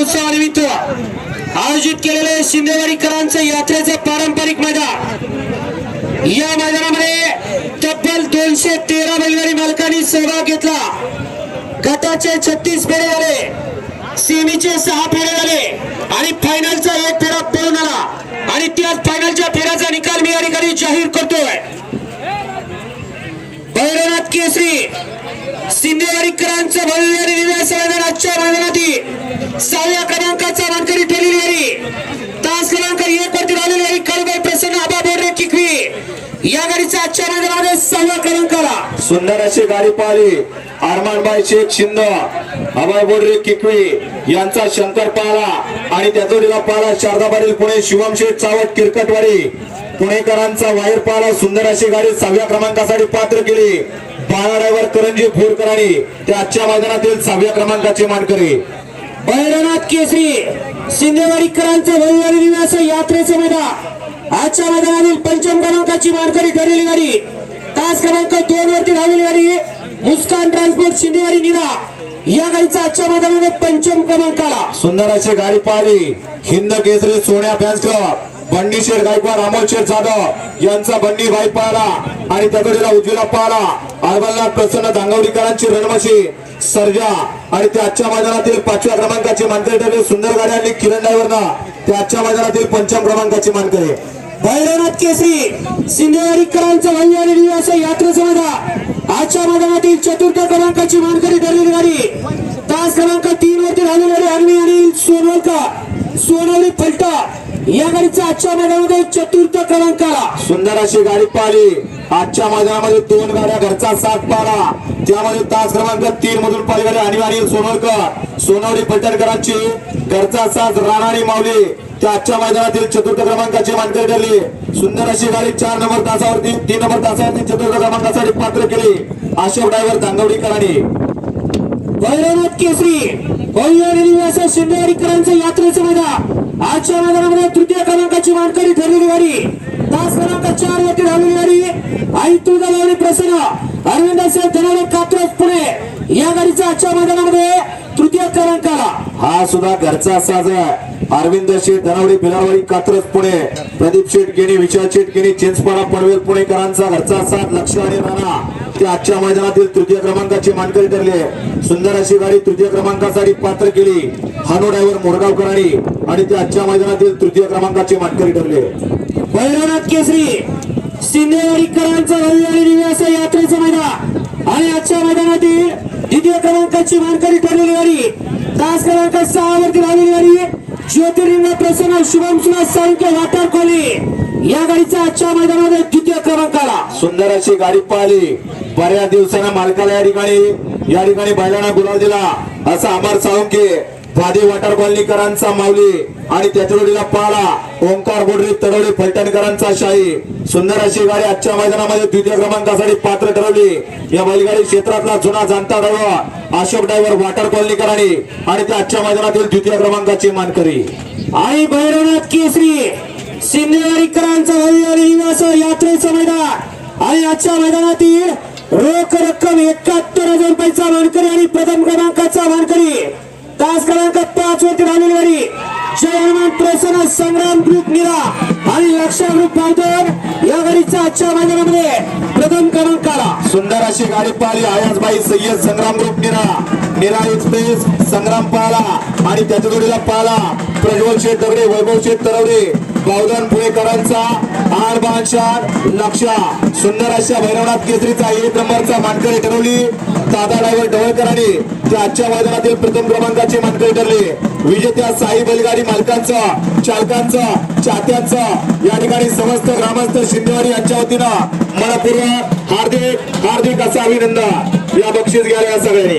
उत्सवानिमित्त आयोजित केलेले शिंदेवाडीकरांचं यात्रेचे पारंपरिक मैदान. या मैदानामध्ये तब्बल दोनशे तेरा बैलगाडी मालकांनी सहभाग घेतला. गटाचे छत्तीस फेरे झाले. सेमीचे सहा फेरे झाले. आणि फायनलचा एक फेरा पळून आला. आणि त्या फायनलच्या फेऱ्याचा निकाल मी या ठिकाणी जाहीर करतोय. भैरवनाथ केसरी सिंधेवाडीकरांचं भव्य आणि दिव्य आजच्या मैदानातील सहाव्या क्रमांकाचा मानकरी ठरलेली आहे तास क्रमांक एक वरती राहिलेली आहे कळबाई प्रसन्न आबा बोर्डे किकवी. या गाडीचा आजच्या मैदानामध्ये सहाव्या क्रमांकाला. सुंदर अशी गाडी पाहिली. अरमानबाई शेख शिंद अभय बोर्डे किकवी. यांचा शंकर पाला आणि त्याचोडीला पाला शारदा पाटील पुणे शिवम शेठ चावट किरकटवाडी. पुणेकरांचा वायर पाला सुंदर अशी गाडी सहाव्या क्रमांकासाठी पात्र केली. बाळा ड्रायव्हर करंजी भोरकरांनी ते आजच्या मैदानातील सहाव्या क्रमांकाचे मानकरी. भैरवनाथ केसरी सिंधेवाडीकरांचं दिव्य असं यात्रेचं मैदान. आजच्या मैदानातील पंचम क्रमांकाची मानकरी ठरलेली गाडी. तास क्रमांक दोन वरती धावलेली गाडी मुस्कान ट्रान्सपोर्ट शिंदेवाडी निरा. या गाडीचा आजच्या मैदानामध्ये पंचम क्रमांकाला. सुंदर अशी गाडी पाहिली. Hind Kesari Sonya fans club. बंडी शेर गायकवाड अमोल शेर जाधव यांचा बंडी भाई पाहला आणि त्याकडीला उजवीला पाहला अरबलनाथ प्रसन्न धांगवडीकरांची रणमशी सर्जा आणि ते आजच्या मैदानातील पाचव्या क्रमांकाची मानकरी ठरले सुंदर गाडी आणि किरण ड्रायव्हरना ते आजच्या मैदानातील पंचम क्रमांकाची मानकरी. भैरवनाथ केसरी सिंधेवाडीकरांचं भव्य आणि निवासा असं यात्रेचं आजच्या मैदानातील चतुर्थ क्रमांकाची मानकरी ठरलेली गाडी. तास क्रमांक तीन वरती झालेली अन्वी आणि सोनवलकर. सोनवली फलटा या गाडीचा आजच्या मैदानामध्ये चतुर्थ क्रमांकाला सुंदर अशी गाडी पाहिली. आजच्या मैदानामध्ये दोन गाड्या घरचा साथ पाला त्यामध्ये तास क्रमांक तीन मधून पाहिली अनिवार्य आणि सोनवडी पलटणकरांची घरचा साथ राणारी माऊली. त्या आजच्या मैदानातील चतुर्थ क्रमांकाची मानकरी ठरली. सुंदर अशी गाडी चार नंबर तासावरती तीन नंबर तासावरती चतुर्थ क्रमांकासाठी पात्र केली. अशोक ड्रायव्हर दांगवडीकरांनी भैरवनाथ केसरी. भव्य आणि असं शिंदेवाडीकरांचं यात्रेचं मैदान. आजच्या मैदानामध्ये तृतीय क्रमांकाची मानकरी ठरलेली गाडी तास क्रमांक चार वरती धावलेली गाडी आई तुळजाभवानी प्रसन्न. अरविंद साहेब धनावडे कात्रज पुणे. या गाडीचा आजच्या मैदानामध्ये तृतीय क्रमांकाला. हा सुद्धा घरचा साज आहे. अरविंद शेठ धनावडी भिलावडी कात्रज पुणे. प्रदीप शेठ गेणी विशाल शेठ गेणी चिंचपाडा पनवेल पुणेकरांचा घरचा साथ लक्ष आणि राणा. ते आजच्या मैदानातील तृतीय क्रमांकाची मानकरी ठरले सुंदर अशी गाडी तृतीय क्रमांकासाठी पात्र केली. हानो ड्रायव्हर मोरगावकरांनी आणि ते आजच्या मैदानातील तृतीय क्रमांकाची मानकरी ठरले भैरवनाथ केसरी सिंधेवाडीकरांचं भव्य आणि दिव्य असं यात्रेचं मैदान. आणि आजच्या मैदानातील द्वितीय क्रमांकाची मानकरी ठरलेली गाडी. तास क्रमांक सहा वरती राहिलेली गाडी. ज्योतिर्लिंग प्रसन्न शुभम सुभाष साळुंके वाटर कोली या गाडीचा आजच्या मैदानामध्ये द्वितीय क्रमांकाला सुंदर अशी गाडी पाहिली बऱ्याच दिवसांना मालकाला या ठिकाणी या ठिकाणी बैलांना गुलाल दिला. असा अमर साळुंके वादी वाटर कॉलनीकरांचा माऊली आणि त्याच्या जोडीला पाला ओंकार गोडरी तडवडे फलटणकरांचा शाही. सुंदर अशी गाडी आजच्या मैदानामध्ये द्वितीय क्रमांकासाठी पात्र ठरवली. या बैलगाडी क्षेत्रातला जुना जाणता ड्रायव्हर अशोक ड्रायव्हर वाटर कॉलनीकरांनी आणि त्या आजच्या मैदानातील द्वितीय क्रमांकाची मानकरी. आई भैरवनाथ केसरी सिंधेवाडीकरांचं भव्य असं यात्रेचं मैदान. आणि आजच्या मैदानातील रोख रक्कम एकाहत्तर हजार रुपयाचा मानकरी आणि प्रथम क्रमांकाचा मानकरी. तास क्रमांक पाच वरती राहिलेली गाडी जय हनुमान प्रसन्न संग्राम ग्रुप निरा. आणि लक्ष्य ग्रुप पावतोर या गाडीच्या आजच्या मैदानामध्ये प्रथम क्रमांक आला सुंदर अशी गाडी पाहिली. आयासबाई सय्यद संग्राम ग्रुप निरा. निरा एक्सप्रेस संग्राम पाहला. आणि त्याच्या जोडीला पाहला. प्रज्वल शेठ दगडे वैभव शेठ तरवडे बावधन पुणेकरांचा आर बादशाह लक्षा सुंदर अशा भैरवनाथ केसरीचा एक नंबरचा मानकरी ठरवली. दादा ड्रायव्हर ढवळकरांनी ते आजच्या मैदानातील प्रथम क्रमांकाचे मानकरी ठरले. विजेत्या साई बैलगाडी मालकांचं चालकांचं चात्यांचं. या ठिकाणी समस्त ग्रामस्थ शिंदेवारी यांच्या वतीनं मनपूर्वक हार्दिक हार्दिक असं अभिनंदन. या बक्षीस घ्यायला या सगळ्यांनी.